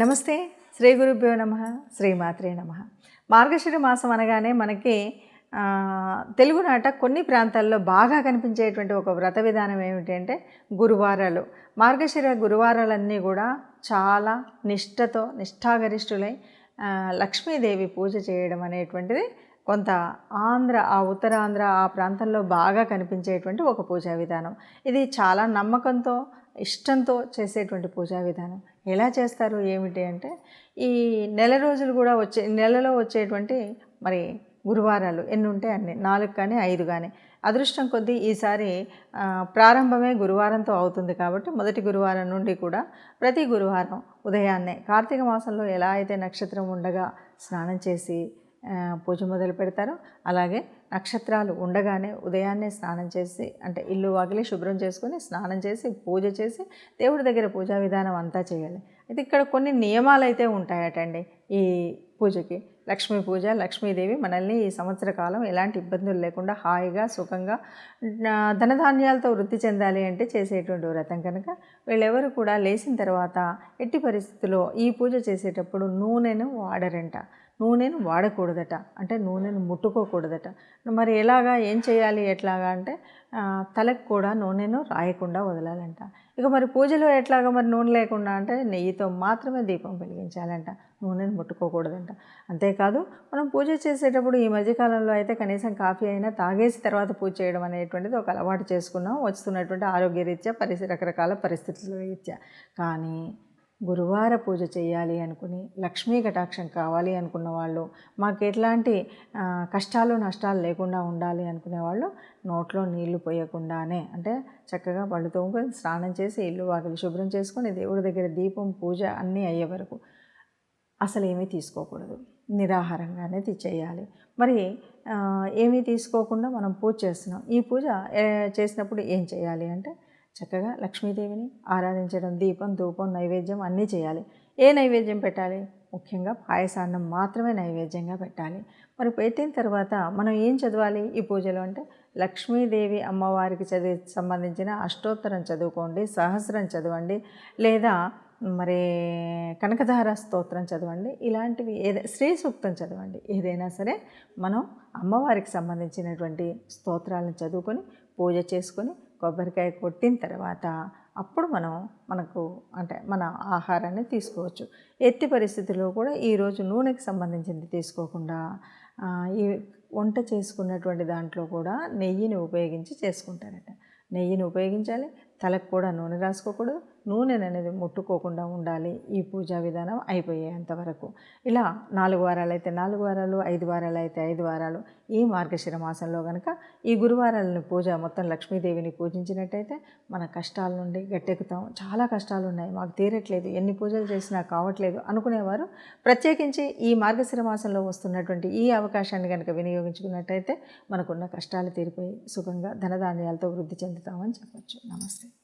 నమస్తే. శ్రీ గురుభ్యో నమ శ్రీమాత్రే నమ. మార్గశిర మాసం అనగానే మనకి తెలుగునాట కొన్ని ప్రాంతాల్లో బాగా కనిపించేటువంటి ఒక వ్రత విధానం ఏమిటంటే గురువారాలు. మార్గశిర గురువారాలన్నీ కూడా చాలా నిష్ఠతో నిష్ఠాగరిష్ఠులై లక్ష్మీదేవి పూజ చేయడం అనేటువంటిది కొంత ఆంధ్ర ఆ ఉత్తరాంధ్ర ఆ ప్రాంతంలో బాగా కనిపించేటువంటి ఒక పూజా విధానం. ఇది చాలా నమ్మకంతో ఇష్టంతో చేసేటువంటి పూజా విధానం. ఎలా చేస్తారు ఏమిటి అంటే ఈ నెల రోజులు కూడా వచ్చే నెలలో వచ్చేటువంటి మరి గురువారాలు ఎన్ని ఉంటే అన్ని నాలుగు కానీ ఐదు కానీ. అదృష్టం కొద్దీ ఈసారి ప్రారంభమే గురువారంతో అవుతుంది కాబట్టి మొదటి గురువారం నుండి కూడా ప్రతి గురువారం ఉదయాన్నే కార్తీక మాసంలో ఎలా అయితే నక్షత్రం ఉండగా స్నానం చేసి పూజ మొదలు పెడతారు. అలాగే నక్షత్రాలు ఉండగానే ఉదయాన్నే స్నానం చేసి అంటే ఇల్లు వాకిలి శుభ్రం చేసుకొని స్నానం చేసి పూజ చేసి దేవుడి దగ్గర పూజా విధానం అంతా చేయాలి. అయితే ఇక్కడ కొన్ని నియమాలు అయితే ఉంటాయటండి ఈ పూజకి. లక్ష్మీ పూజ లక్ష్మీదేవి మనల్ని ఈ సంవత్సర కాలం ఎలాంటి ఇబ్బందులు లేకుండా హాయిగా సుఖంగా ధనధాన్యాలతో వృద్ధి చెందాలి అంటే చేసేటువంటి వ్రతం కనుక వీళ్ళెవరు కూడా లేచిన తర్వాత ఎట్టి పరిస్థితుల్లో ఈ పూజ చేసేటప్పుడు నూనెను వాడరంట. నూనెను వాడకూడదట. అంటే నూనెను ముట్టుకోకూడదట. మరి ఎలాగా ఏం చేయాలి ఎట్లాగా అంటే తలకు కూడా నూనెను రాయకుండా వదలాలంట. ఇక మరి పూజలో ఎట్లాగా మరి నూనె లేకుండా అంటే నెయ్యితో మాత్రమే దీపం వెలిగించాలంట. నూనెను ముట్టుకోకూడదంట. అంతే కాదు. మనం పూజ చేసేటప్పుడు ఈ మధ్యకాలంలో అయితే కనీసం కాఫీ అయినా తాగేసి తర్వాత పూజ చేయడం అనేటువంటిది ఒక అలవాటు చేసుకున్నాం. వస్తున్నటువంటి ఆరోగ్యరీత్యా పరిస్థితి రకరకాల పరిస్థితుల రీత్యా. కానీ గురువార పూజ చేయాలి అనుకుని లక్ష్మీ కటాక్షం కావాలి అనుకున్న వాళ్ళు మాకు ఎట్లాంటి కష్టాలు నష్టాలు లేకుండా ఉండాలి అనుకునే వాళ్ళు నోట్లో నీళ్ళు పోయకుండానే అంటే చక్కగా పళ్ళు తోముకొని స్నానం చేసి ఇల్లు వాకిలి శుభ్రం చేసుకొని దేవుడి దగ్గర దీపం పూజ అన్నీ అయ్యే వరకు అసలు ఏమీ తీసుకోకూడదు. నిరాహారంగానే తి- చేయాలి మరి ఏమీ తీసుకోకుండా మనం పూజ చేస్తున్నాం. ఈ పూజ చేసినప్పుడు ఏం చేయాలి అంటే చక్కగా లక్ష్మీదేవిని ఆరాధించడం దీపం ధూపం నైవేద్యం అన్నీ చేయాలి. ఏ నైవేద్యం పెట్టాలి? ముఖ్యంగా పాయసాన్నం మాత్రమే నైవేద్యంగా పెట్టాలి. మరి పెట్టిన తర్వాత మనం ఏం చదవాలి ఈ పూజలో అంటే లక్ష్మీదేవి అమ్మవారికి చదివి సంబంధించిన అష్టోత్తరం చదువుకోండి సహస్రం చదవండి లేదా మరి కనకధార స్తోత్రం చదవండి. ఇలాంటివి ఏదై శ్రీ సూక్తం చదవండి. ఏదైనా సరే మనం అమ్మవారికి సంబంధించినటువంటి స్తోత్రాలను చదువుకొని పూజ చేసుకొని కొబ్బరికాయ కొట్టిన తర్వాత అప్పుడు మనం మనకు అంటే మన ఆహారాన్ని తీసుకోవచ్చు. ఎట్టి పరిస్థితుల్లో కూడా ఈరోజు నూనెకి సంబంధించింది తీసుకోకుండా ఈ వంట చేసుకున్నటువంటి దాంట్లో కూడా నెయ్యిని ఉపయోగించి చేసుకుంటారట. నెయ్యిని ఉపయోగించాలి. తలకు కూడా నూనె రాసుకోకూడదు. నూనె అనేది ముట్టుకోకుండా ఉండాలి ఈ పూజా విధానం అయిపోయేంత వరకు. ఇలా నాలుగు వారాలు అయితే నాలుగు వారాలు ఐదు వారాలు అయితే ఐదు వారాలు ఈ మార్గశిర మాసంలో కనుక ఈ గురువారాలని పూజ మొత్తం లక్ష్మీదేవిని పూజించినట్టయితే మన కష్టాల నుండి గట్టెక్కుతాం. చాలా కష్టాలు ఉన్నాయి మాకు తీరట్లేదు. ఎన్ని పూజలు చేసినా కావట్లేదు అనుకునేవారు. ప్రత్యేకించి ఈ మార్గశిర మాసంలో వస్తున్నటువంటి ఈ అవకాశాన్ని కనుక వినియోగించుకున్నట్టయితే మనకున్న కష్టాలు తీరిపోయి సుఖంగా ధనధాన్యాలతో వృద్ధి చెందుతామని చెప్పచ్చు. నమస్తే.